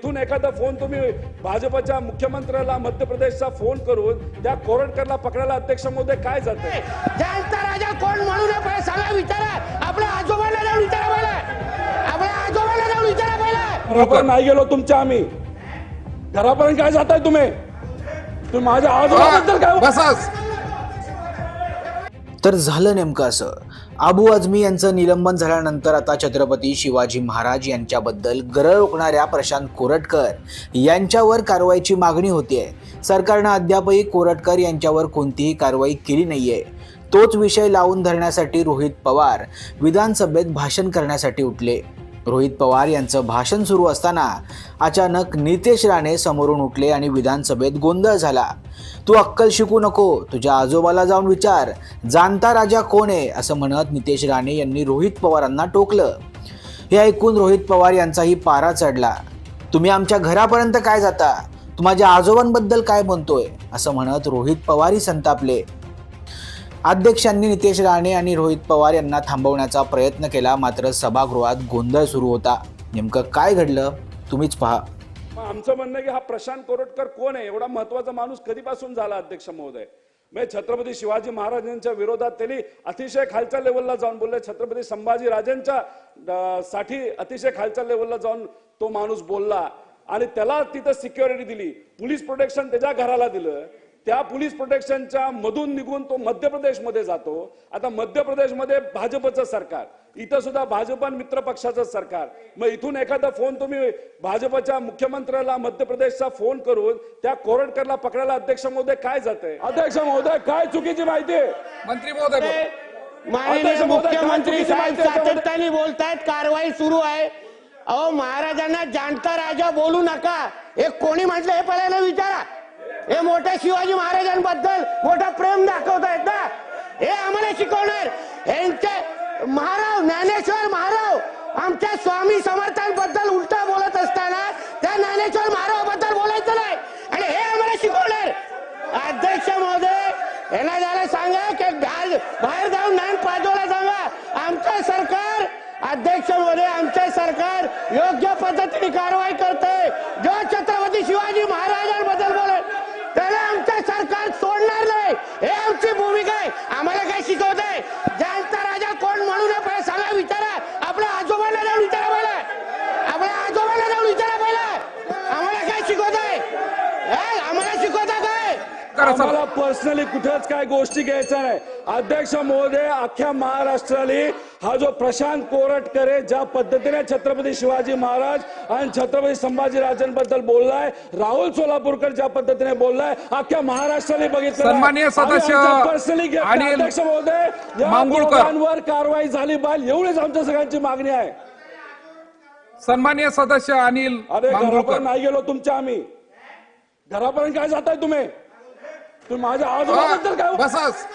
इथून एखादा फोन तुम्ही भाजपच्या मुख्यमंत्र्याला मध्य प्रदेशचा फोन करून त्या कोरटकरला पकडायला अध्यक्ष महोदय काय जाते? जाणता राजा कोण म्हणू नये पहिले सांगा विचारा. आपल्या आजोबाला जाऊन विचारा पहिला. आपल्या आजोबाला जाऊन विचारा पहिला. घरापर्यंत नाही गेलो तुमच्या आम्ही. घरापर्यंत काय जाताय तुम्ही? तुम्ही माझ्या आजोबाबद्दल काय बसाच. तर झालं नेमकं असं. आबू आझमी यांचं निलंबन झाल्यानंतर आता छत्रपती शिवाजी महाराज यांच्याबद्दल गरळ ओकणाऱ्या प्रशांत कोरटकर यांच्यावर कारवाईची मागणी होतीये. सरकारनं अद्यापही कोरटकर यांच्यावर कोणतीही कारवाई केली नाहीये. तोच विषय लावून धरण्यासाठी रोहित पवार विधानसभेत भाषण करण्यासाठी उठले. रोहित पवार यांचं भाषण सुरू असताना अचानक नितेश राणे समोरून उठले आणि विधानसभेत गोंधळ झाला. तू अक्कल शिकू नको तुझ्या आजोबाला जाऊन विचार जाणता राजा कोण आहे? असं म्हणत नितेश राणे यांनी रोहित पवारांना टोकलं. हे ऐकून रोहित पवार यांचाही पारा चढला. तुम्ही आमच्या घरापर्यंत काय जाता? तू माझ्या आजोबांबद्दल काय म्हणतोय? असं म्हणत रोहित पवारही संतापले. अध्यक्षांनी नितेश राणे आणि रोहित पवार यांना थांबवण्याचा प्रयत्न केला मात्र सभागृहात गोंधळ सुरू होता. नेमकं काय घडलं तुम्हीच पहा. आमचं म्हणणं आहे की हा प्रशांत कोरटकर कोण आहे? एवढा महत्त्वाचा माणूस कधीपासून झाला अध्यक्ष महोदय? मी छत्रपती शिवाजी महाराजांच्या विरोधात त्यांनी अतिशय खालच्या लेवलला जाऊन बोलले. छत्रपती संभाजी राजांच्या साठी अतिशय खालच्या लेवलला जाऊन तो माणूस बोलला आणि त्याला तिथं सिक्युरिटी दिली. पोलीस प्रोटेक्शन त्याच्या घराला दिलं. त्या पोलीस प्रोटेक्शनच्या मधून निघून तो मध्य प्रदेशमध्ये जातो. आता मध्य प्रदेशमध्ये भाजपचं सरकार इथं सुद्धा भाजप आणि मित्र पक्षाचं सरकार. मग इथून एखादा फोन तुम्ही भाजपच्या मुख्यमंत्र्याला मध्य प्रदेशचा फोन करून त्या कोरटकरला पकडायला अध्यक्ष महोदय काय जाते अध्यक्ष महोदय काय चुकीची माहिती आहे? मंत्री महोदय मुख्यमंत्री साहेब सातत्याने बोलतायत कारवाई सुरू आहे. अहो महाराजांना जाणता राजा बोलू नका. हे कोणी म्हटलं हे पहिल्यांदा विचारा. हे मोठ्या शिवाजी महाराजांबद्दल मोठा प्रेम दाखवतायत ना. हे आम्हाला शिकवणार. यांचे महाराव ज्ञानेश्वर महाराव आमच्या स्वामी समर्थांबद्दल उलटा बोलत असताना त्या ज्ञानेश्वर महारावाबद्दल बोलायचं नाही. आणि हे आम्हाला शिकवणार. अध्यक्ष महोदय यांना जरा सांगा की बाहेर बाहेर जाऊन ज्ञान पाजवला सांगा. आमचं सरकार अध्यक्ष महोदय आमचे सरकार योग्य पद्धतीने कारवाई कर जो छत्रपती शिवाजी महाराजांबद्दल बोले त्याला आमचं सरकार सोडणार नाही हे आमची भूमिका आहे आम्हाला काय शिकवत आहे जाणता राजा कोण म्हणू नये पहिले सांगा विचारा आपल्या आजोबाला जाऊन विचारा पहिला आपल्या आजोबाला जाऊन विचारा पहिला आम्हाला काय शिकवत आहे हे? आम्हाला शिकवता काय करा चला. पर्सनली कुठेच काय गोष्टी घ्यायच्या नाही. अध्यक्ष महोदय अख्ख्या महाराष्ट्राने हा जो प्रशांत कोरटकर आहे ज्या पद्धतीने छत्रपती शिवाजी महाराज आणि छत्रपती संभाजी राजांबद्दल बोललाय राहुल सोलापूरकर ज्या पद्धतीने बोललाय अख्ख्या महाराष्ट्राने बघितलं सन्माननीय सदस्य पर्सनली अध्यक्ष महोदय या मांगुळकर. दोघांवर कारवाई झाली पाहिजे एवढीच आमच्या सगळ्यांची मागणी आहे. सन्माननीय सदस्य अनिल अरे घरापर्यंत नाही गेलो तुमच्या आम्ही. घरापर्यंत काय जाताय तुम्ही? तुम्ही माझ्या आजोबाबद्दल काय बसाच